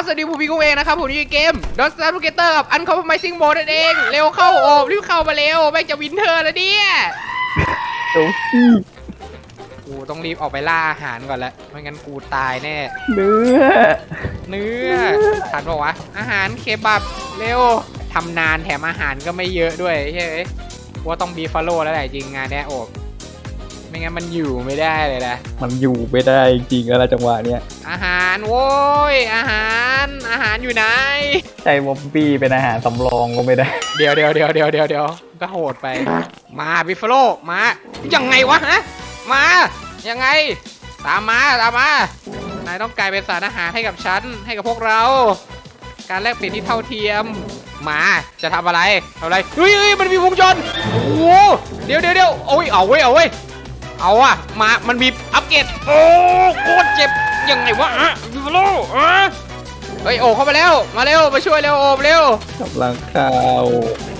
อ่าครับสวัสดีผมพี่กุ้งเองนะครับผมนี่เกม Don't Start Together กับ Uncompromising Mode นั่นเอง เร็วเข้าโอบรีบเข้ามาเร็วแม่งจะวินเทอร์แล้วเนี่ยโอ้ยกูต้องรีบออกไปล่าอาหารก่อนละไม่งั้นกูตายแน่ เนื้อ เนื้อทันปะวะ อาหารเคบับเร็วทำนานแถมอาหารก็ไม่เยอะด้วยเฮ้ยกูว่าต้องบีฟาโลแล้วแหละจริงงานเนี้ยโอบ ไม่งั้นมันอยู่ไม่ได้เลยนะ มันอยู่ไม่ได้จริงๆอะไรจังหวะเนี้ยอาหารโว้ย อาหาร อาหารอยู่ไหน ใจวอมบี้เป็นอาหารสำรองก็ไม่ได้ เดี๋ยวเดี๋ยวเดี๋ยวเดี๋ยวเดี๋ยวเดี๋ยวก็โหดไป มาบิฟฟาโลมา ยังไงวะฮะ มา ยังไง ตามมา ตามมา นายต้องกลายเป็นสารอาหารให้กับฉัน ให้กับพวกเรา การแลกเปลี่ยนที่เท่าเทียม มา จะทำอะไรทำอะไรเฮ้ยเฮ้ยมันมีวงจรโอ้โหเดี๋ยวเดี๋ยวเดี๋ยวโอ้ย เอาเว้ย เอาเว้ย เอาอะมา มันมีอัปเกรด โอ้โคตรเจ็บ ยังไงวะฮะบิฟฟาโลอะเฮ้ยโอเข้ามาแล้ว มาเร็ว มาช่วยเร็วโอบเร็ว กำลังข้าว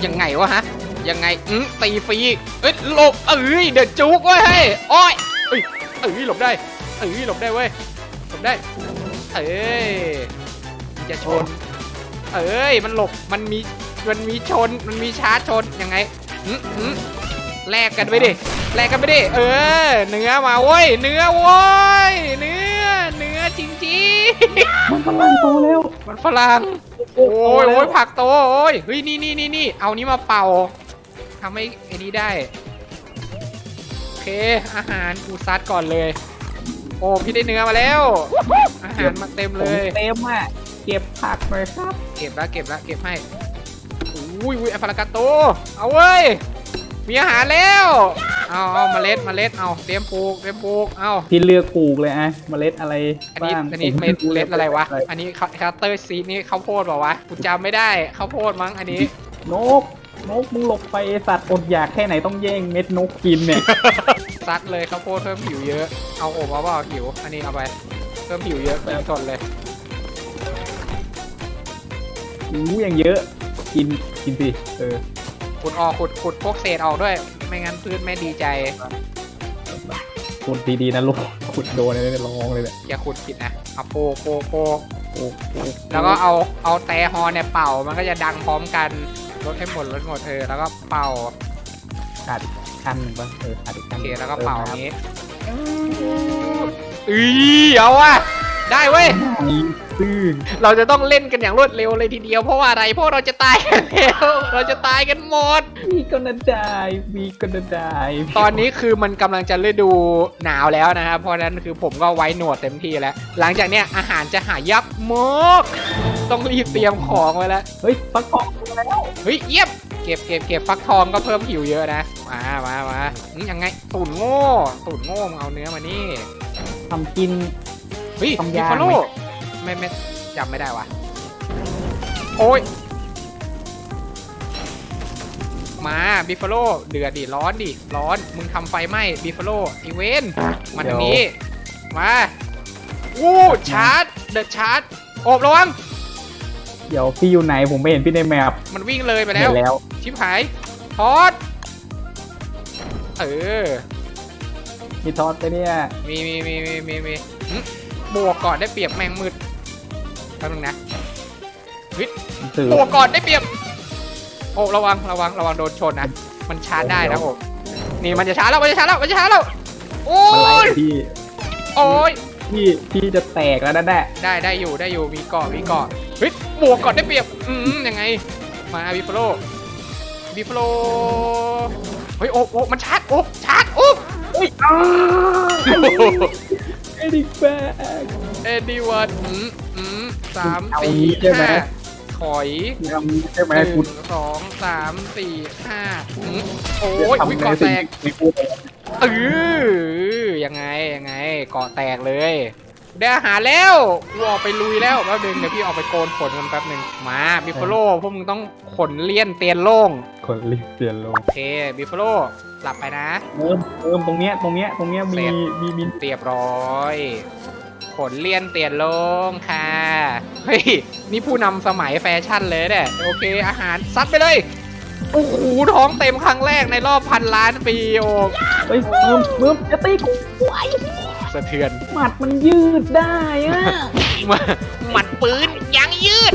ยังไงวะฮะ ยังไงอืมตีฟรี เอ้ยหลบเอ้ยเดือดจุกเว้ยเฮ้ยโอ้ยเอ้ยเอ้ยหลบได้ เอ้ยหลบได้เว้ย หลบได้ เอ้ยมันจะชน เอ้ยมันหลบ มันมี มันมีชน มันมีชาร์จชน ยังไงอืมอืม แลกกันไปดิแลกกันไปดิ เออ เนื้อมาเว้ย เนื้อเว้ย เนื้อ เนื้อจริงจริงๆมันกำลังโตแล้ว มันฝรั่ง โอ้ยโอ้ยผักโต โอ้ย เฮ้ย นี่นี่นี่นี่เอานี้มาเป่าทำให้ไอ้นี้ได้ โอเค อาหารกูซัดก่อนเลย โอ้ พี่ได้เนื้อมาแล้ว อาหารมาเต็มเลย เต็มอะ เก็บผักหน่อยครับ เก็บแล้วเก็บแล้วเก็บให้อุ้ยอุ้ยอัฟรากาโต เอาเว้ย มีอาหารแล้ว เอาเอาเมล็ดเมล็ดเอาเตรียมปลูกเตรียมปลูกเอาพี่เลือกปลูกเลยอะเมล็ดอะไรอันนี้บ้างอันนี้ผมเมล็ดอะไรวะออันนี้คาเตอร์ซีนี่ข้าวโพดเปล่าวะกูจำไม่ได้ข้าวโพดมั้งอันนี้ นกนกมึงหลบไปไอ้สัตว์อดอยากแค่ไหนต้องแย่งเม็ดนกกินเนี่ย ซัดเลยข้าวโพดเพิ่มผิวเยอะเอาอบเอาเปล่าผิว อันนี้เอาไปเพิ่มผิวเยอะกินสดเลย อู้อย่างเยอะ กินกินสิเออ ขุดออกขุดขุดพวกเศษออกด้วย ไม่งั้นพืชไม่ดีใจ ขุดดีๆนะลูก ขุดโดนเลยร้องเลยเนี่ยอย่าขุดผิดนะเอาโปโปโปโอ้โหแล้วก็เอาเอาแต่ฮอเนี่ยเป่ามันก็จะดังพร้อมกันลดให้หมดลดหมดเออแล้วก็เป่าขาดอีกขั้นหนึ่งป่ะเออขาดอีกโอขั้นหเคนึ่งแล้วก็เป่าอย่างนี้นี้อีเอาว่ะ ได้เว้ยซื่อเราจะต้องเล่นกันอย่างรวดเร็วเลยทีเดียวเพราะว่าอะไรเพราะเราจะตายกันแล้วเราจะตายกันหมดวีก็นาดายวีก็นาดายตอนนี้คือมันกำลังจะฤดูหนาวแล้วนะครับเพราะฉะนั้นคือผมก็ไว้หนวดเต็มที่แล้ว หลังจากเนี้ยอาหารจะหายากมากต้องรีบเตรียมของไว้แล้วเฮ้ยฟักทองแล้วเฮ้ยเยี่ยมเก็บเก็บเก็บฟักทองก็เพิ่มผิวเยอะนะมามามาอืมยังไงตุ่นโง่ตุ่นโง่มึงเอาเนื้อมานี่ ทำกิน เฮ้ยทำบิยากฟาโลไหมไม่ไม่จำไม่ได้วะโอ้ย มาบิฟฟาโลเดือดดิร้อนดิร้อน มึงทำไฟไหม้บิฟฟาโลอีเวนมาทางนี้ มาวู้ชาร์จ เดือดชาร์จ โอบระวัง เดี๋ยวพี่อยู่ไหนผมไม่เห็นพี่ในแมปมันวิ่งเลยไปเห็แล้วนแล้ว ชิบหายทอดเออ มีทอดไปเนี่ยมีมีมีมีมีมีหึ บวกก่อนได้เปรียบแมงมืดแป๊บนึงนะสื่อบวกก่อนได้เปรียบ โอ้ระวังระวังระวังโดนชนนะ มันชาร์จได้นะผมนี่มันจะชาร์จแล้วมันจะชาร์จแล้วมันจะชาร์จแล้วโอ้มาไล่ยพี่โอ้ยพี่พี่จะแตกแล้วนั่นแหละได้ได้อยู่ได้อยู่มีเกาะมีเกาะเฮ้ยบวกก่อนได้เปรียบอืมยังไงมาบิฟโลบิฟโลเฮ้ยโอ้โอ้มันชาร์จโอ้ชาร์จโอ้ เฮ้ยอ้า ไอ้ดิแบกเอ็ดดี้วัตอืมอืมสามเอาสี่งี้ใช่ไหม ห้าถอยทำใช่ไหมหนึ่งคุณสองสามสี่ห้าอืมโอ้จะยทำวิในเกาะแตสิ่งกที่พูดเออยังไงยังไงเกาะแตกเลย ได้อาหารแล้วกูออกไปลุยแล้วแป๊บนึงเดี๋ยวพี่ออกไปโกนขนกันแป๊บนึงมาบิฟฟาโลพวกมึงต้องขนเลี่ยนเตียนโล่งคนรีบเปลี่ยนลงโอเคบิฟฟาโลหลับไปนะ เริ่มเริ่มตรงเนี้ยตรงเนี้ยตรงเนี้ยมีเสร็จมีมีเรียบร้อย ขนเลี่ยนเตียนโล่งค่ะเฮ้ยนี่ผู้นำสมัยแฟชั่นเลยเนี่ยโอเค อาหารซัดไปเลยโอ้โหท้องเต็มครั้งแรกในรอบพันล้านปีโอ้เฮ้ยเริ่มเริ่มจะตีกู สะเทือน หมัดมันยืดได้อะมาหมัดปืนยังยืด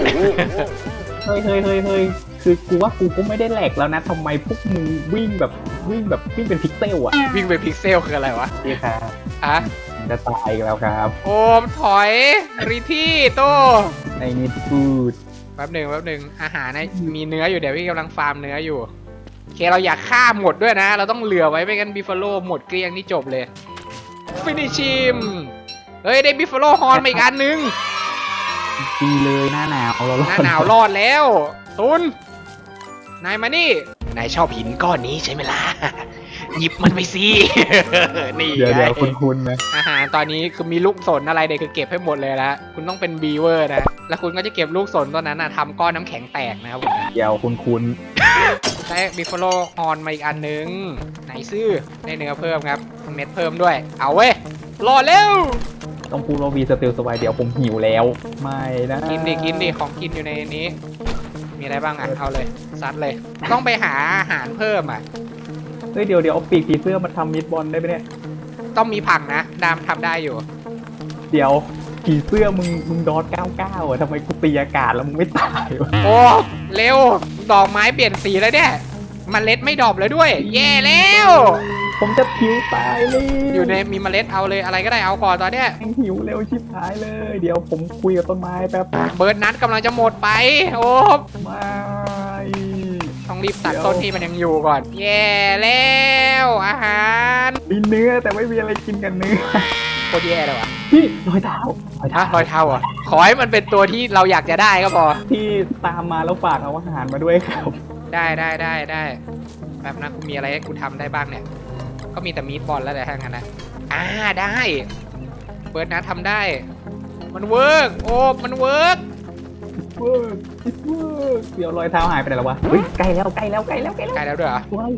เฮ้ยเฮ้ยเฮ้ยเฮ้ยคือกูว่ากูก็ไม่ได้แหลกแล้วนะทำไมพวกมึงวิ่งแบบวิ่งแบบวิ่งเป็นพิกเซลอะวิ่งเป็นพิกเซลคืออะไรวะพี่ครับอะผมจะตายอีกแล้วครับโอมถอยรีที่โตไอ้นี่พูดแป๊บหนึ่งแป๊บหนึ่งอาหารนะมีเนื้ออยู่เดี๋ยวพี่กำลังฟาร์มเนื้ออยู่โอเคเราอยากฆ่าหมดด้วยนะ เราต้องเหลือไว้ไม่งั้นบิฟฟาโลหมดเกลี้ยงนี่จบเลย ฟินิชิมเฮ้ยได้บิฟฟาโลฮอร์นมาอีกอันนึงดีเลยหน้าหนาวเราหน้าหนาวรอดแล้วตุนนายมานี่ นายชอบหินก้อนนี้ใช่ไหมล่ะ หยิบมันไปสิ นี่เดี๋ยวไงเดี๋ยวคุณคุณนะอาหารตอนนี้คือมีลูกสนอะไรเด็กคือเก็บให้หมดเลยละคุณต้องเป็นบีเวอร์นะ แล้วคุณก็จะเก็บลูกสนตัวนั้นนะทำก้อนน้ำแข็งแตกนะครับผมเดี๋ยวคุณคุณได้บิฟฟาโลฮอร์นมาอีกอันนึง ไหนซื้อได้เนื้อเพิ่มครับเม็ดเพิ่มด้วย เอาเว้ยรอเร็วต้องพูดว่าวีสติลสบายเดี๋ยวผมหิวแล้ว ไม่นะกินดิกินดิของกินอยู่ในนี้ มีอะไรบ้างอะเอาเลยซัดเลย ต้องไปหาอาหารเพิ่มอะเฮ้ยเดี๋ยวเดี๋ยวเอาปีกผีเสื้อมาทำมิดบอลได้ไหมเนี่ย ต้องมีผักนะ ดามทำได้อยู่ เดี๋ยวผีเสื้อมึงมึงดอท99อะทำไมกูตีอากาศแล้วมึงไม่ตายวะ โอ้ เร็ว ดอกไม้เปลี่ยนสีแล้วเนี่ยมเมล็ดไม่ดรอปแล้วด้วย แย่แล้ว ผมจะหิวตายเลยอยู่ในมีเมล็ดเอาเลยอะไรก็ได้เอาก่อนตอนเนี้ย แม่งหิวเร็วชิบหายเลย เดี๋ยวผมคุยกับต้นไม้แป๊บเบิร์ดนัทกำลังจะหมดไป โอ้ไม่ ต้องรีบตัดเดี๋ยวต้นที่มันยังอยู่ก่อน แย่แล้วอาหารมีเนื้อแต่ไม่มีอะไรกินกันเนื้อโคตรแย่เลยว่ะพี่รอยเท้ารอยฮะเท้ารอยเท้าเหรอะขอให้มันเป็นตัวที่เราอยากจะได้ก็พอ ที่ตามมาแล้วฝากเอาอาหารมาด้วยครับ ได้ได้ได้ได้แบบนะกูมีอะไรให้กูทำได้บ้างเนี่ย ก็มีแต่มีดบอลแล้วแหละถ้างั้นนะอ่าได้เบิร์ดนัททำได้ มันเวิร์กโอ้ มันเวิร์ก เวิร์เวิร์เดี๋ยวรอยเท้าหายไปไหนแล้ววะเฮ้ยใกล้แล้วใกล้แล้วใกล้แล้วใกล้แล้วใกล้แล้วด้วยเหรอว้ย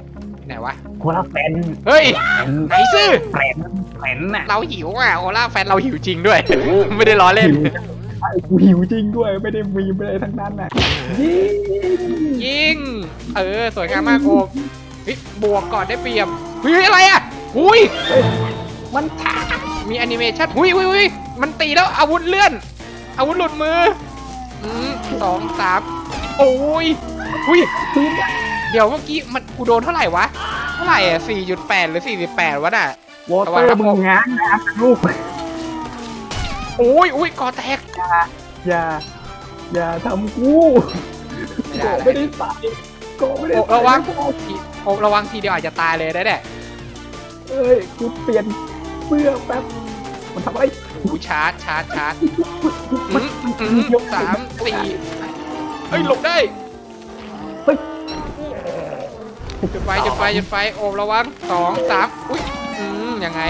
ไหนวะโคลาแฟนเฮ้ยแฟนไหนซื้อแฟนแฟนน่ะเราหิวอะโอล่าแฟนเราหิวจริงด้วย ไม่ได้ล้อเล่นหิวไอ้กูหิวจริงด้วยไม่ได้มีอะไรทั้งนั้นน่ะยิงยิงเออสวยงามมากโอมเฮ้ยบวกก่อนได้เปรียบเฮ้ยอะไรอะหุยมันช้ามีแอนิเมชันหุยหุยหุยมันตีแล้วอาวุธเลื่อน อาวุธหลุดมือ อืมสองสามโอ้ยหุยพื้นเดี๋ยวเมื่อกี้มันกูโดนเท่าไหร่วะ เท่าไหร่อะสี่จุดแปดหรือสี่สิบแปดวะน่ะ วอเตอร์มึงง้างนะลูกโอ้ยอุ้ยกอแตกอย่า อย่าทำกูไม่โกได้ไม่ได้ใส่โกไม่ได้โอ้ใส่ระวังทีโอ้ระวังทีเดียวอาจจะตายเลยได้แน่เอ้ยกูเปลี่ยนเสื้อแป๊บมันทำอะไร หูชาร์จชาร์จชาร์จมันอืมสามสี่เฮ้ยหลบได้เฮ้ยจุดไฟจุดไฟจุดไฟโอบระวังสองสามอุ้ยอืมยังไง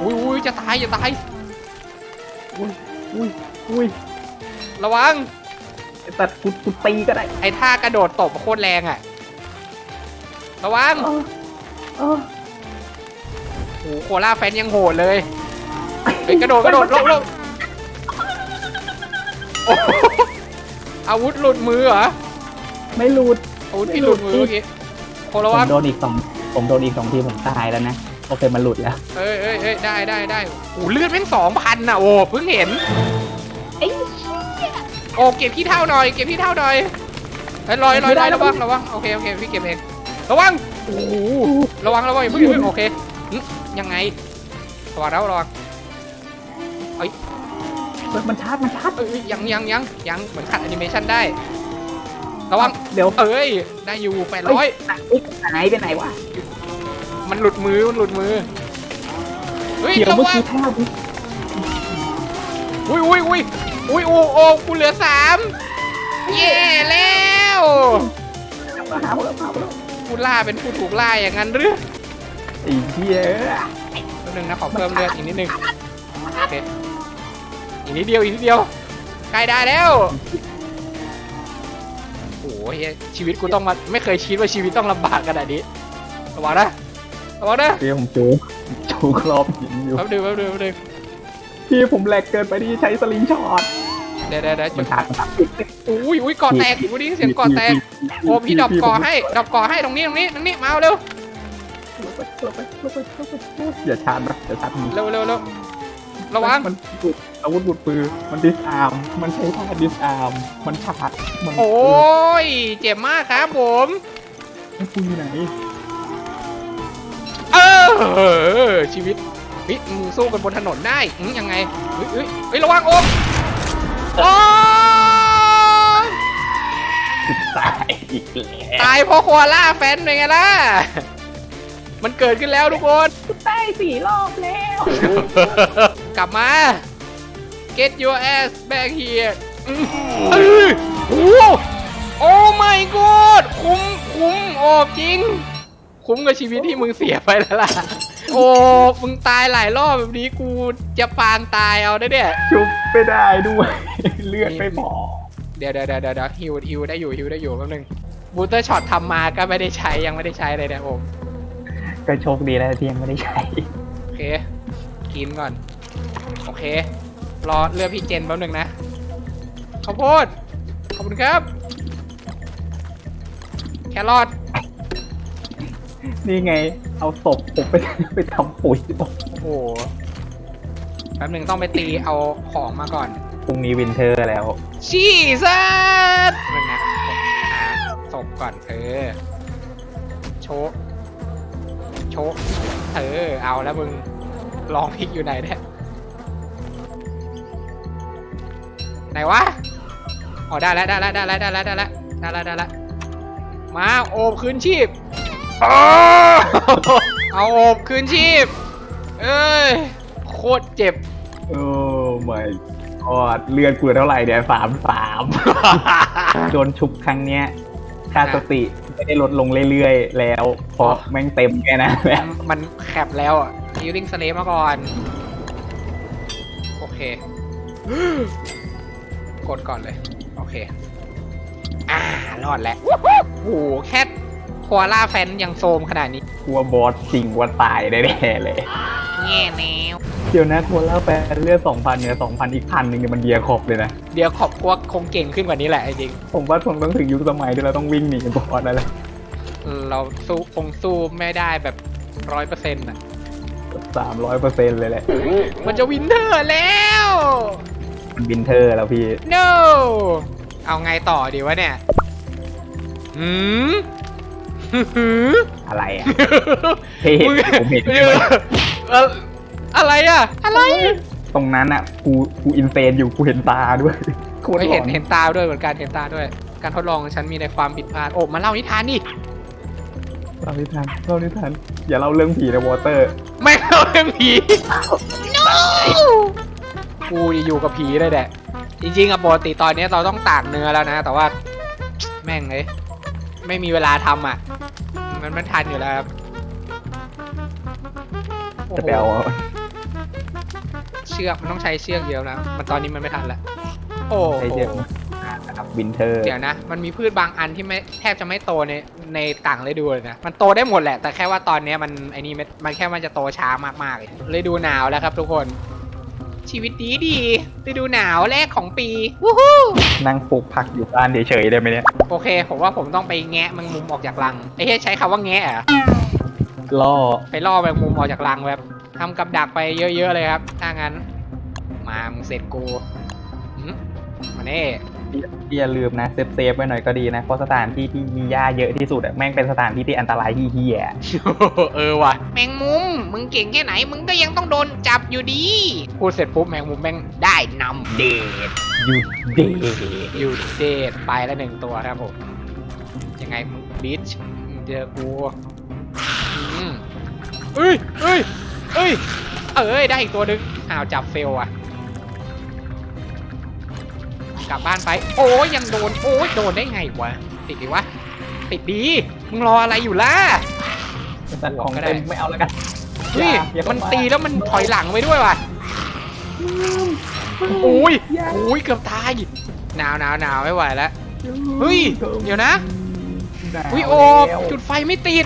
อุ้ยอุ้ยจะตายจะตายอุ้ยอุ้ยอุ้ยระวังไอ้ตัดกูกูตีก็ได้ ไอ้ท่ากระโดดตบโคตรแรงอะ ระวังเออเออโอ้โหโคล่าแฟนยังโหดเลย เฮ้ยกระโดดกระโดดลงลงโอ้โหอาวุธหลุดมือเหรอไม่หลุด อาวุธพี่หลุดมือเมื่อกี้โคผระวัมงโดนอีกสองผมโดนอีกสองทีผมตายแล้วนะ โอเค มันหลุดแล้ว เอ้ยเอ้ยเอ้ยได้ได้ได้โอ้เลือดแม่งสองพันอะโอ้เพิ่งเห็นโอ้เก็บขี้เท่าหน่อยเก็บขี้เท่าหน่อยเฮ้ยลอยลอยลอยระวังระวังโอเคโอเคพี่เก็บเองระวังโอ้โหระวังระวังอย่าเพิ่งอย่าเพิ่งโอเคหึยังไงระวังแล้วระวัง เฮ้ยมันชาร์จมันชาร์จเอ้ยเอ้ยยังยังยังยังเหมือนขัดแอนิเมชันได้ระวังเดี๋ยวเอ้ยได้อยู่แปดร้อยเอ้ยหายไปไหนวะมันหลุดมือมันหลุดมือเฮ้ยเดี๋ยวระเมื่อวังกี้ท่ากูอุ้ยอุ้ยอุ้ยอุ้ยโอ้โอ้กูเหลือสามเย่แล้วมาหาผมแล้วมาหาผมแล้วกูล่าเป็นผู้ถูกล่าอย่างนั้นหรือ ไอ้เหี้ยแป๊บนึงนะขอเพิ่มเลือดอีกนิดนึงโอเค อีกนิดเดียวอีกนิดเดียวใกล้ได้แล้วโอ้ยชีวิตกูต้องมาไม่เคยคิดว่าชีวิตต้องลำบากขนาดนี้ระวังนะระวังนะเดี๋ยวผมจูจูครอบหินอยู่แป๊บนึงแป๊บนึงแป๊บนึงพี่ผมแหลกเกินไปที่ใช้สลิงช็อตเดี๋ยวเดี๋ยวเดี๋ยวมันชาร์จมันชาร์จอุ้ยอุ้ยก่อแตกกูได้ยินเสียงก่อแตกโอ้พี่ดรอปก่อให้ดรอปก่อให้ตรงนี้ตรงนี้ตรงนี้มาเอาเร็วลงไปลงไปลงไปลงไปอย่าชาร์จนะอย่าชาร์จมีเร็วเร็วเร็ว ระวัง มันบุดอาวุธบุดปือ มันดิสอาร์ม มันใช้ท่าดิสอาร์ม มันฉากมันโอ้ย เจ็บมากครับผมไอ้ปืนไหน เออ ชีวิตเฮ้ยมึงสู้กันบนถนนได้อืมยังไงเฮ้ยเฮ้ยเฮ้ยระวังโอมโอ้ยติดตายอีกแล้วตายเพราะโคอาล่าแฟนเป็นไงล่ะ มันเกิดขึ้นแล้วทุกคนตายสี่รอบแล้ว กลับมา get your ass back here อื้อเออโอ้โอ้ my god คุ้มคุ้มโอบจริง คุ้มกับชีวิตที่มึงเสียไปแล้วล่ะ โอ้มึงตายหลายรอบแบบนี้กูจะปางตายเอาได้เนี่ย ชุบไม่ได้ด้วย เลือดไม่พอเดี๋ยวเดี๋ยวเดี๋ยวเดี๋ยวฮิวฮิวได้อยู่ฮิวได้อยู่แป๊บนึงบูเตอร์ช็อตทำมาก็ไม่ได้ใช้ยังไม่ได้ใช้เลยเนี่ยโอม ก็โชคดีแล้วที่ยังไม่ได้ใช้โอเค กินก่อน โอเค รอเลือกพี่เจนแป๊บนึงนะข้าวโพดขอบคุณครับ แครอทนี่ไง เอาศพผมไปไปทำปุ๋ยต่อโอ้โหแป๊บหนึ่งต้องไปตีเอาของมาก่อน พรุ่งนี้วินเทอร์แล้ว ชีสัสนึงนะหาศพก่อนเออโชว์ โชว์เออ เอาแล้วมึงลองพลิกอยู่ไหนเนี่ยไหนวะอ๋อได้แล้วได้แล้วได้แล้วได้แล้วได้แล้วได้แล้วได้แล้วมาโอบคืนชีพอ้าวเอาโอบคืนชีพ เอ้ยโคตรเจ็บโอ้ไม่กอดเลือดกูเท่าไหร่เนี่ยสามสามโดนชุบครั้งเนี้ยค่าสติ ไม่ได้ลดลงเรื่อยๆ แล้วเพราะแม่งเต็มแค่นั้นแหละมันแคบแล้วอะฮิลลิ่งสเลมาก่อน โอเค กดก่อนเลย โอเค อ่ารอดแล้วโอ้โหแค่ โคอาล่าแฟนยังโซมขนาดนี้กลัวบอสจริงว่าตายแน่ๆเลย แง่แนวเดี๋ยวนะทัวร์แล้วแปลเลือดสองพันเนี่ยสองพันอีกพันหนึ่งเนี่ยมันเดียขอบเลยนะ เดี๋ยวขอบกวคงเก่งขึ้นกว่านี้แหละไอ้จริงผมว่าคงต้องถึงยุคสมัยที่เราต้องวิ่งหนีบอสนั่นแหละเราสู้คงสู้ไม่ได้แบบร้อยเปอร์เซ็นต์อะสามร้อยเปอร์เซ็นต์เลยแหละมันจะวินเทอร์แล้ว มันวินเทอร์แล้วพี่ no เอาไงต่อดีวะเนี่ย หืมหืม อะไรอะเฮ้ยมึงผมเห็นเออเอ่ออะไรอะอะไรตรงนั้นอะกูกูอินเซนอยู่กูเห็นตาด้วยโคตรไม่หลเห็อนนเห็นตาด้วยเหมือนกันเห็นตาด้วย การทดลองของฉันมีในความผิดพลาดโอ้มาเล่านิทานดิเรานิทานเรานิทานอย่าเล่าเรื่องผีในวอเตอร์ ไม่เล่าเรื่องผี no กูอยู่กับผีเลยแหละ จริงๆอะปกติตอนนี้เราต้องตากเนื้อแล้วนะ แต่ว่า แม่งเลย ไม่มีเวลาทำอะมันไม่ทันอยู่แล้วครับโอ้จะโหไปเอาเชือกมันต้องใช้เชือกเดียวนะมันตอนนี้มันไม่ทันแล้วโอ้ใช้โหเชือกนะครับวินเทอร์เดี๋ยวนะ มันมีพืชบางอันที่ไม่แทบจะไม่โตในในต่างฤดูเลยนะ มันโตได้หมดแหละ แต่แค่ว่าตอนเนี้ยมันไอ้นี่ไม่มันแค่มันจะโตช้ามากๆเลยฤดูหนาวแล้วครับทุกคน ชีวิตดีดีฤดูหนาวแรกของปีวู้ฮู้นั่งปลูกผักอยู่บ้านเฉยๆได้ไหมเนี่ยโอเค ผมว่าผมต้องไปแงะแมงมุมออกจากรังไอ้เฮ้ยใช้คำว่าแงะเหรอล่อไปล่อแมงมุมออกจากรังแบบทำกับดักไปเยอะๆเลยครับถ้างั้น มามึงเสร็จกูหืมมาเน่ อย่าลืมนะเซฟเซฟๆไว้หน่อยก็ดีนะเพราะสถานที่ที่มีหญ้าเยอะที่สุดอะแม่งเป็นสถานที่ที่อันตรายที่เฮียเออว่ะแมงมุม มึงเก่งแค่ไหน มึงก็ยังต้องโดนจับอยู่ดี พูดเสร็จปุ๊บแมงมุมแม่งได้นำเดทหยุดเดอยู่เดทไปแล้วหนึ่งตัวครับผม ยังไงมึงบิชมึงเจอกูอืมเอ้ยเอ้ยเอ้ยเอ้ยได้อีกตัวหนึงอ้าวจับเฟลอะ กลับบ้านไป โอ้ยยังโดน โอ้ยโดนได้ไงวะ ติดดีวะ ติดดี มึงรออะไรอยู่ล่ะสัตว์ของเต็มไม่เอาแล้วกันเฮ้ยอย่าอย่ามันเข้ามาตีแล้วมันถอยหลังไปด้วยว่ะโอ้ยโอ้ยเกือบตาย หนาวหนาวหนาวไม่ไหวแล้ว เฮ้ย เดี๋ยวนะหนาวอุ้ยโอบแล้วจุดไฟไม่ติด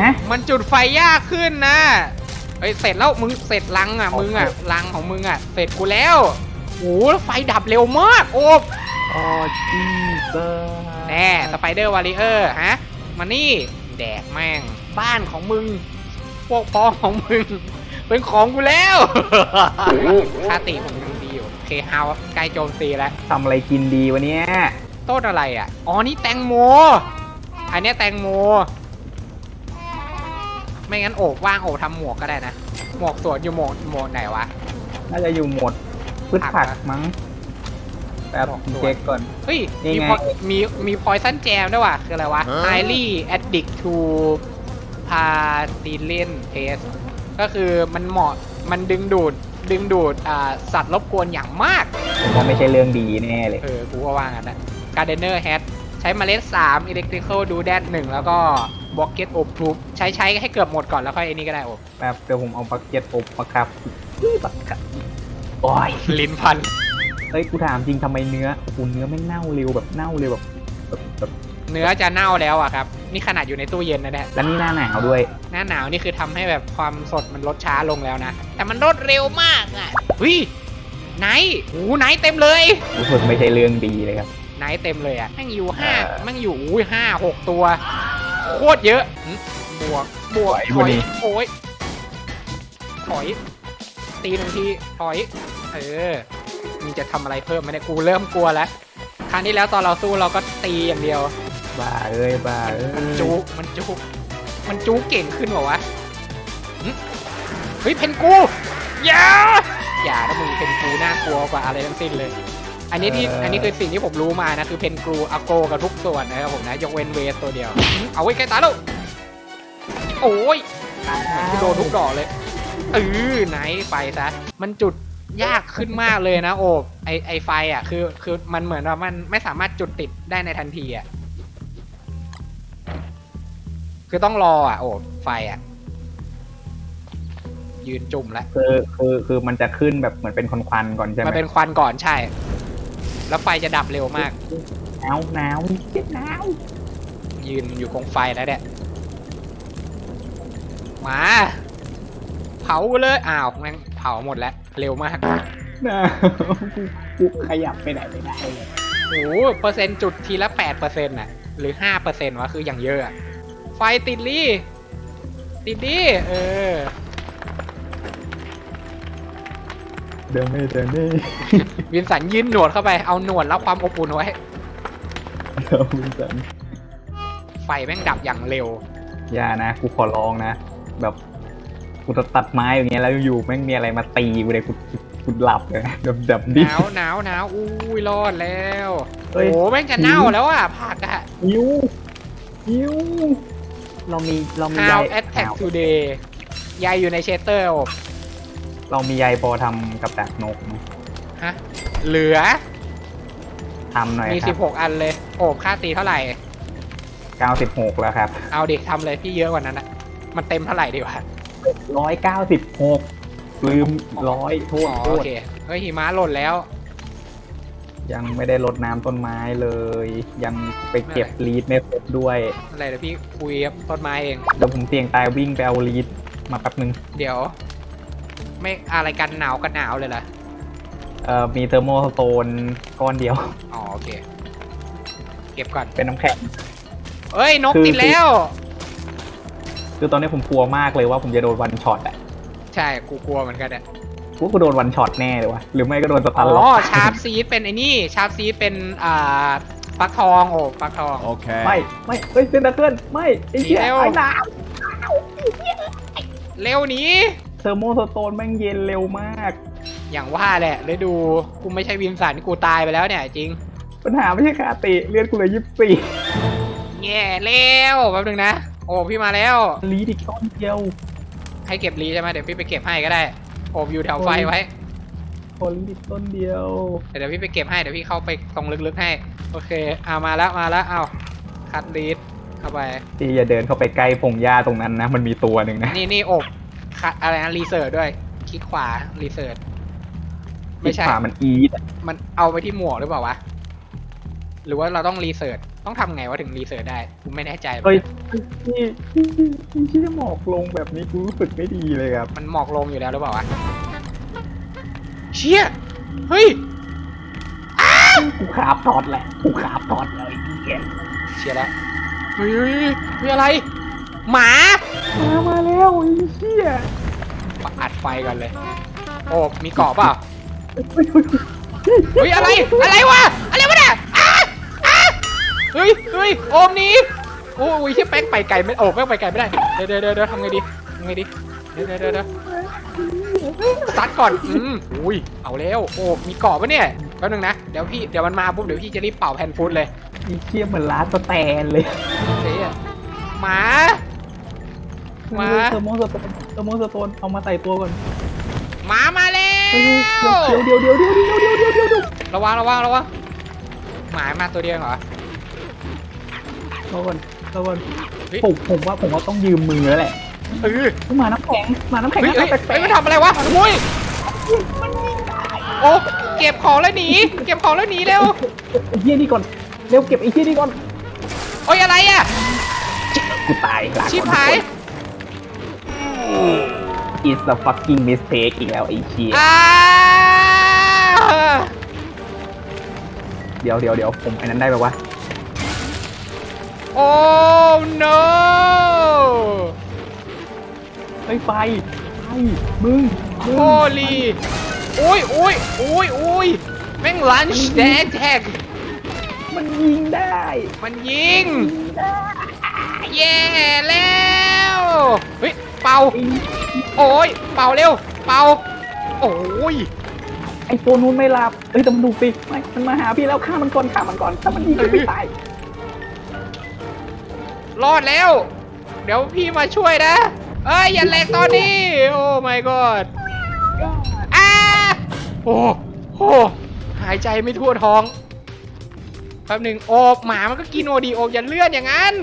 ฮะ มันจุดไฟยากขึ้นนะเฮ้ยเสร็จแล้วมึงเสร็จลังอะโอเคมึงอะลังของมึงอะ เสร็จกูแล้ว โอ้โหแล้วไฟดับเร็วมาก โอบอ๋อจีเซอร์แน่สไปเดอร์วาริเออร์ฮะมานี่แดกแม่ง บ้านของมึง พวกพ้องของมึง เป็นของกูแล้วค่าตีผมยังดีอยู่โอเคฮาวใกล้โจมตีแล้วทำอะไรกินดีวันเนี้ยต้นอะไรอะ อ๋อ นี่แตงโม อันเนี้ยแตงโม ไม่งั้นโอบว่างโอบทำหมวกก็ได้นะ หมวกสวนอยู่หมวกหมวกไหนวะ น่าจะอยู่หมด พืชผักมั้งแบบบอกด้วยเช็คก่อน เฮ้ย นี่มีไง พอมี มีพอยซันแจมด้วยว่ะ คืออะไรวะ highly addict to p a t i l i n taste ก็คือมันเหมาะ มันดึงดูด ดึงดูด อ่า สัตว์รบกวนอย่างมาก ผมว่าไม่ใช่เรื่องดีแน่เลย เออ กูก็ว่างั้นนะ Gardener Hat ใช้เมล็ด 3 Electrical Doodad 1แล้วก็ Bucket of Proof ใช้ใช้ให้เกือบหมดก่อนแล้วค่อยไอ้นี่ก็ได้โอบแบบเดี๋ยวผมเอาบักเก็ตอบมาครับนี่บักเก็ต โอ้ยลิ้นพัน เอ้ยกูถามจริงทำไมเนื้อโอ้โหเนื้อไม่งเน่าเร็วแบบเน่าเร็วแบบแบบแบบเนื้อจะเน่าแล้วอะครับ นี่ขนาดอยู่ในตู้เย็นนะเนี่ย แล้วนี่หน้าหนาวด้วย หน้าหนาวนี่คือทำให้แบบความสดมันลดช้าลงแล้วนะ แต่มันลดเร็วมากอะเฮ้ยไนท์โอ้ไนท์เต็มเลย รู้สึกไม่ใช่เรื่องดีเลยครับ ไนท์เต็มเลยอะแม่งอยู่ห้าเออแม่งอยู่อุ้ยห้าหกตัว โคตรเยอะหึบวก บวกไหวถบุอยนี่ โอ้ยถอย ตีหนึ่งทีถอย เออมึงจะทำอะไรเพิ่มไหมเนี่ยกูเริ่มกลัวแล้วครั้งที่แล้วตอนเราสู้เราก็ตีอย่างเดียวบ้าเอ้ยบ้าเอ้ยมันจุกมันจุกมันจุกเก่งขึ้นเหรอวะหึเฮ้ยเพนกูอย่าอย่านะมึงเพนกูน่ากลัวกว่าอะไรทั้งสิ้นเลย อันนี้ที่อันนี้คือสิ่งที่ผมรู้มานะคือเพนกูอาโกกับทุกส่วนนะครับผมนะยกเว้นเวสตัวเดียวหึเอาไว้ใกล้ตายแล้วโอ้ยเหมือนที่โดนทุกดอกเลย เออไหนไปซะมันจุดยากขึ้นมากเลยนะโอบไอไอไฟอะคือคือมันเหมือนว่ามันไม่สามารถจุดติดได้ในทันทีอะคือต้องรออะโอ้ไฟอะ ยืนจุ่มแล้วคือคือคือมันจะขึ้นแบบเหมือนเป็นควันๆก่อนใช่ไหมมันเป็นควันก่อนใช่ แล้วไฟจะดับเร็วมาก หนาวหนาวเจ็บหนาวยืนอยู่คงไฟแล้วเนี่ยมาเผาเลย อ้าวแม่งเผาหมดแล้ว เร็วมากหนาวกูกูขยับไปไหนไม่ได้เลยโอ้โหเปอร์เซ็นต์จุดทีละแปดเปอร์เซ็นต์่ะ หรือห้าเปอร์เซ็นต์วะ คืออย่างเยอะอะไฟติดลี่ ติดดิเออ เดินไม่เดินไม่วินสันยื่นหนวดเข้าไป เอาหนวดแล้วความอบอุ่นไว้ เดินไม่เดินไฟแม่งดับอย่างเร็ว อย่านะ กูขอร้องนะ แบบ กูจะตัดไม้อย่างเงี้ยแล้วอยู่แม่งมีอะไรมาตีกูเลยกูกูหลับเลยแบบแบบหดินาวหนาวหนาวอุ้ยรอดแล้วเฮ้ยโอ้แม่งจะเน่าแล้วอะผักอะหิวหิวเรามีเรามี How ใย attack today ยายอยู่ในเชสเตอร์อบเรามีใยพอทำกับดักนกไหมฮะ เหลือ ทำหน่อยมี ครับ16 อันเลย โอบค่าตีเท่าไหร่96แล้วครับ เอาดิทำเลยพี่เยอะกว่านั้นอะมันเต็มเท่าไหร่ดีวะ 196ลืมร้อยโทษอ๋อโทโอษเคเฮ้ยหิมะหล่นแล้ว ยังไม่ได้รดน้ำต้นไม้เลย ยังไปเก็บลีดไม่ครบด้วย อะไรเดี๋ยวพี่คุยกับต้นไม้เอง เดี๋ยวผมเสี่ยงตายวิ่งไปเอาลีดมาแป๊บนึง เดี๋ยว ไม่อะไรกันหนาวกันหนาวเลยล่ะเอ่อมีเทอร์โมสโตนก้อนเดียว อ๋อโอเค เก็บก่อน เป็นน้ำแข็ง เอ้ยนกคือ ติดแล้ว คือตอนนี้ผมกลัวมากเลยว่าผมจะโดนวันช็อตอะใช่ กูกลัวเหมือนกันอะว่ากูโดนวันช็อตแน่เลยวะหรือไม่ก็โดนสตันอ๋ล็ออกชาร์ปซีดเป็นไอ้นี่ ชาร์ปซีดเป็นอ่าฟักทองโอ้ฟักทอง Okay. ไม่ไม่เฮ้ยเซนตาเคิลไม่ไอ้เหี้ยหนีเร็ว ไอ้หนาวเร็วหนี้ เทอร์โมสโตนแม่งเย็นเร็วมาก อย่างว่าแหละเลยดู กูไม่ใช่วิมสันกูตายไปแล้วเนี่ยจริง ปัญหาไม่ใช่คาติเลือดกูเลยยี่สิบสี่แง่เร็วแป๊บนึงนะ โอ้พี่มาแล้ว ลีดอีกก้อนเดียวให้เก็บรีใช่ไหมเดี๋ยวพี่ไปเก็บให้ก็ได้ โอบอยู่แถวไฟไว้พอลีดอีกต้นเดียว เดี๋ยวพี่ไปเก็บให้ เดี๋ยวพี่เข้าไปตรงลึกๆให้ โอเคเอามาแล้วมาแล้วเอาคัดรีดเข้าไปที่อย่าเดินเข้าไปใกล้พงหญ้าตรงนั้นนะ มันมีตัวหนึ่งนะ นี่นี่โอบคัดอะไรนะรีเสิร์ชด้วย คลิกขวารีเสิร์ชไม่ใช่ที่ขวามันอีดอะมันเอาไปที่หมวกหรือเปล่าวะ หรือว่าเราต้องรีเสิร์ช ต้องทำไงวะถึงรีเสิร์ชได้กูไม่แน่ใจเฮ้ยที่ที่ที่ที่หมอกลงแบบนี้กูรู้สึกไม่ดีเลยครับ มันหมอกลงอยู่แล้วหรือเปล่าวะเชี่ยเฮ้ยกูขาบทอดแหละ กูขาบทอดเลยเหี้ยเชียแล้วเฮ้ยเฮ้ยเฮ้ยอะไร หมามามาแล้วไอ้เหี้ยอัดไฟกันเลย โอ้มีเกาะเปล่าเฮ้ยอะไรอะไรวะอะไรวะเนี่ยอ้าอ้า เฮ้ยเฮ้ยโอมนี้โอ้ยเฮียแป้งไปไกลไม่โอ้แป้งไปไกลไม่ได้เดี๋ยวเดี๋ยวเดี๋ทำไงดีทำไงดีเดี๋ยวเดี๋ยวเดี๋ตัดก่อนอืมอุ้ยเอาแล้วโอ้มีเกาะปะเนี่ยแป๊บนึงนะเดี๋ยวพี่เดี๋ยวมันมาปุ๊บเดี๋ยวพี่จะรีบเป่าแผ่นฟูดเลยมีเชี่ยเหมือนร้านสแตนเลยเจ๊อะหมาหมาเตอร์โมสโตนเทอร์โมสโตนเอามาใส่ตัวก่อนหมามาแล้วเดี๋ยวเดี๋ยวเดี๋ยวเดี๋ยวเดี๋ยวเดี๋ยวเดี๋ยวระวังระวังระวังหมามาตัวเดียวเหรอ รอก่อนรอก่อนเฮ้ย ผมผมว่าผมว่าต้องยืมมือแล้วแหละเออมาน้ำแข็งมาน้ำแข็งเฮ้ยหน้าเฮ้ยตาแปลเฮ้ยกมันทำอะไรวะมุ้ยโอ้เก็บของแล้วหนีเก็บของแล้วหนีเร็วๆไอ้เหี้ยนี่ก่อนเร็วเก็บไอ้เหี้ยนี่ก่อนโอ้ยอะไรอะกูตายลาก่อนชิบหายอีส a fucking mistake อีกแล้วไอ้เชี่ยอ้าเดี๋ยวเดี๋ยวเดี๋ยวผมไอ้นั้นได้ไหมวะ โอ้ no เฮ้ยไฟไฟมึงมึงโ o ลีอุ้ยอุ้ยอุ้ยอุ้ยแม่งลันช์แดงแท็กมันยิงได้มันยิงยิงได้แย่แล้วเฮ้ยเป่าไอ้โอ้ยเป่าเร็วเป่าโอ้ยไอ้ตัวนู้นไม่หลับเอ้ยแต่มันดูสิไม่มันมาหาพี่แล้วฆ่ามันก่อนฆ่ามันก่อนถ้ามันยิงก็ไม่ตาย รอดแล้ว เดี๋ยวพี่มาช่วยนะ เอ้ย อย่าแหลกตอนนี้ โอ้ my god อ้าโอ้โหหายใจไม่ทั่วท้องแป๊บหนึ่งโอบหมามันก็กินโอดีโอบอย่าเลื่อนอย่างนั้น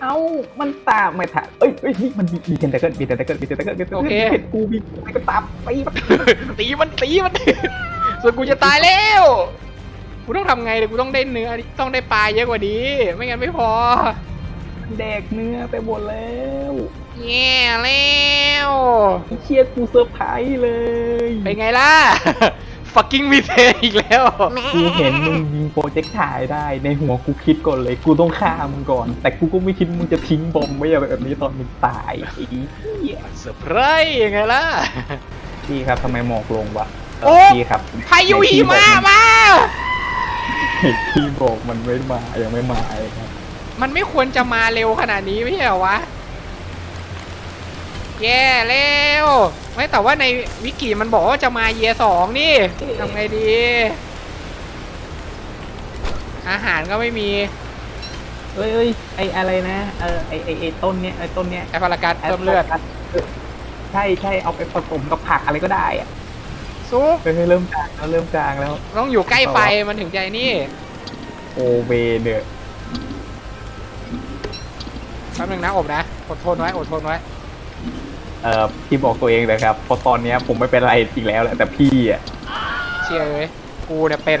เอ้า มันตามไม่ทันเอ้ยเอ้ยนี่มันมีมีเทนตะเกิลมีเทนตะเกิลมีเทนตะเกิลมีเทนตะโอเกิลเคเห็นกูมีไม่ก็ตามไปมันตีมันตีมัน ส่วนกูจะตายแล้วกูต้องทำไงเลยกูต้องได้เนื้อต้องได้ปลาเยอะกว่านี้ ไม่งั้นไม่พอ แดกเนื้อไปหมดแล้วแย่แล้วไอ้เชี่ยกูเซอร์ไพรส์เลยเป็นไงล่ะ fucking มีเทอีกแล้วกูเห็นมึงยิงโปรเจกต์ถ่ายได้ในหัวกูคิดก่อนเลย กูต้องฆ่ามึงก่อน แต่กูก็ไม่คิดมึงจะทิ้งบอมไว้แบบนี้ตอนมึงตายไอ้เหี้ยเซอร์ไพรส์ยังไงล่ะพี่ครับทำไมหมอกลงวะเโอ้พี่ครับพายุหิมะมาพี่บอกมันไม่มายังไม่มาเลยครับ มันไม่ควรจะมาเร็วขนาดนี้ไม่ใช่เหรอวะ แย่แล้วไม่แต่ว่าในวิกิมันบอกว่าจะมาเยียสองนี่ทำไงดี อาหารก็ไม่มีเอ้ยเอ้ยไออะไรนะเออไอไอไอต้นเนี้ยไอต้นเนี้ยแอปพลากัสเพิ่มเลือดใช่ใช่เอาไปผสมกับผักอะไรก็ได้อะซุปเฮ้ยเริ่มจางแล้วเริ่มจางแล้ว ต้องอยู่ใกล้ไฟมันถึงใจนี่ โอเวเนอร์ แป๊บนึงนะอบนะ อดทนไว้ อดทนไว้ เอ่อพี่บอกตัวเองเลยครับเพราะตอนเนี้ยผมไม่เป็นไรอีกแล้วแหละแต่พี่อะเชียร์เลยกูเนี่ยเป็น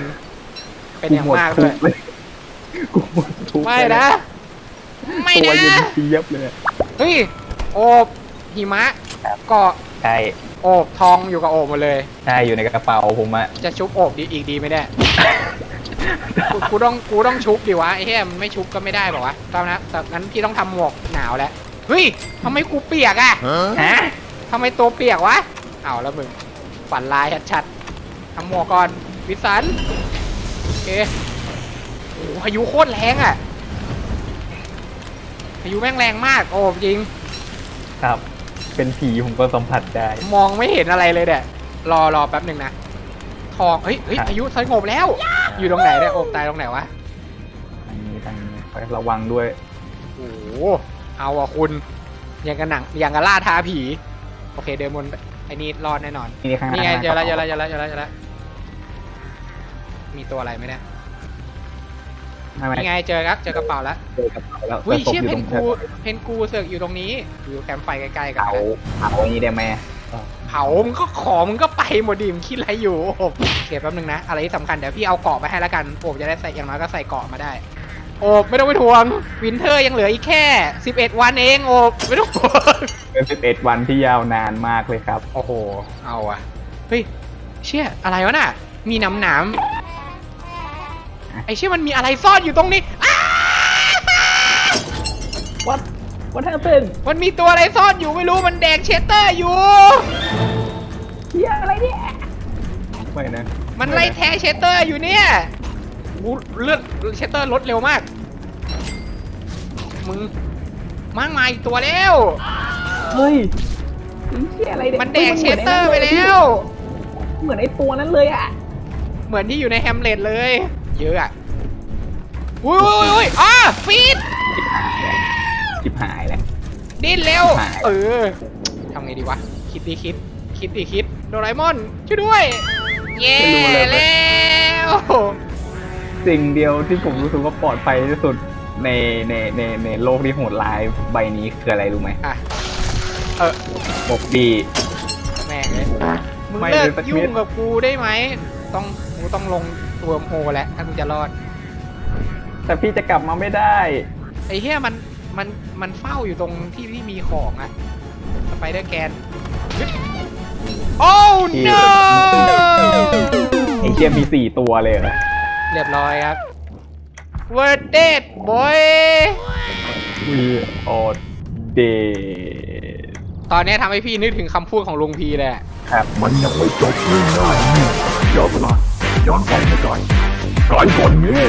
เป็นอย่างมากด้วยเลยกูหมดทุกข์ไม่นะ ไม่ตัวนะ เย็นเจี๊ยบเลยเฮ้ย โอบหิมะเกาะใช่โอบทองอยู่กับโอบหมดเลย ใช่อยู่ในกระเป๋าผมอะจะชุบโอบดีอีกดีไหมเนี่ย กูกูต้องกูต้องชุบดิวะไอ้เหี้ยมันไม่ชุบก็ไม่ได้บอกวะตามนะแต่งั้นพี่ต้องทำหมวกหนาวแล้วเฮ้ยทำไมกูเปียกอะฮะทำไมตัวเปียกวะเอาแล้วมึงฝันลายชัดๆทำหมวกก่อนวิสันโอเคโอ้โหพายุโคตรแรงอะพายุแม่งแรงมากโอ้จริง ครับ เป็นผีผมก็สัมผัสได้ มองไม่เห็นอะไรเลยเนี่ยรอรอแป๊บหนึ่งนะ ทองเฮ้ยเฮ้ยครับพายุสงบแล้ว อยู่ตรงไหนเนี่ยโอบตายตรงไหนวะทางนี้ทางนี้คอยระวังด้วยโอ้โหเอาอะคุณอย่างกับหนังอย่างกับล่าท้าผีโอเคเดินบนไอ้นี่รอดแน่นอนนี่ข้างหน้านี่ไงข้างหเจอแล้วกเจอระแล้วป๋าเจอแล้วเจอแล้วเจอแล้วมีตัวอะไรไหมเนี่ยไม่ไม่นี่ไงเจอครับเจอกระเป๋าแล้วเจอกระเป๋าแล้วอุ้ยแต่ศพเชี่ยอยู่เพตรนงกูเพนกูเสือกอยู่ตรงนี้อยู่แคมป์ไฟใกล้ๆกันเผาเผาอันนี้ได้ไหม เผามึงก็ขอมึงก็ไปหมดดิมงคิดอะไรอยู่โอบเก็บแป๊บนึงนะ อะไรที่สำคัญเดี๋ยวพี่เอาเกาะไปให้แล้วกันโอบจะได้ใส่อย่างน้อยก็ใส่เกาะมาได้ โอบไม่ต้องไปทวง วินเทอร์ยังเหลืออีกแค่ 11 วันเองโอบไม่ต้องห่วงเป็นสิบเอ็ดวันที่ยาวนานมากเลยครับ โอ้โห เอาอะเฮ้ยเชี่ยอะไรวะน่ะ มีหน้ำหนามไอเชี่ยมันมีอะไรซ่อนอยู่ตรงนี้อ้าวัดวั What happened มันมีตัวอะไรซ่อนอยู่ไม่รู้มันแดกเชสเตอร์อยู่ เฮียอะไรเนี่ยไม่นะมันไล่แทงเชสเตอร์อยู่เนี่ยกูเลือดเชสเตอร์ลดเร็วมาก มึงมั่งมาอีกตัวแล้ว เฮ้ยเฮียอะไรเนี่ยมันแดกเชสเตอร์ไปแล้ว เหมือนไอ้ตัวนั้นเลยอะเหมือนที่อยู่ในแฮมเล็ตเลย เยอะอะ อุ้ยอุ้ยอุ้ยอะฟีด ชิบหายแล้ว ดิ้นเร็ว หาย เออทำไงดีวะ คิดดีคิด คิดดีคิด โดราเอมอน ช่วยด้วย เย้แล้วสิ่งเดียวที่ผมรู้สึกว่าปลอดภัยที่สุดในในในในโลกที่โหดร้ายใบนี้คืออะไรรู้ไหมอะ เออบอกดี แม่งเลยมึงไม่เลิกเลยสักนิด ยุ่งกับกูได้ไหม ต้องกูต้องลงตัวโฮแล้วถ้ากูจะรอด แต่พี่จะกลับมาไม่ได้ ไอ้เหี้ยมัน มันมันเฝ้าอยู่ตรงที่ที่มีของอะสไปเดอร์แกนโอ้ที่ no ไอ้เชี่ยมีสี่ตัวเลยเหรอเรียบร้อยครับ We're dead boy วีออเดตอนนี้ทำให้พี่นึกถึงคำพูดของลุงพีเลยอะครับมันยังไม่จบง่ายๆนี่เดี๋ยวก่อนย้อนไปไม่ก่อนก่อนก่อนนี้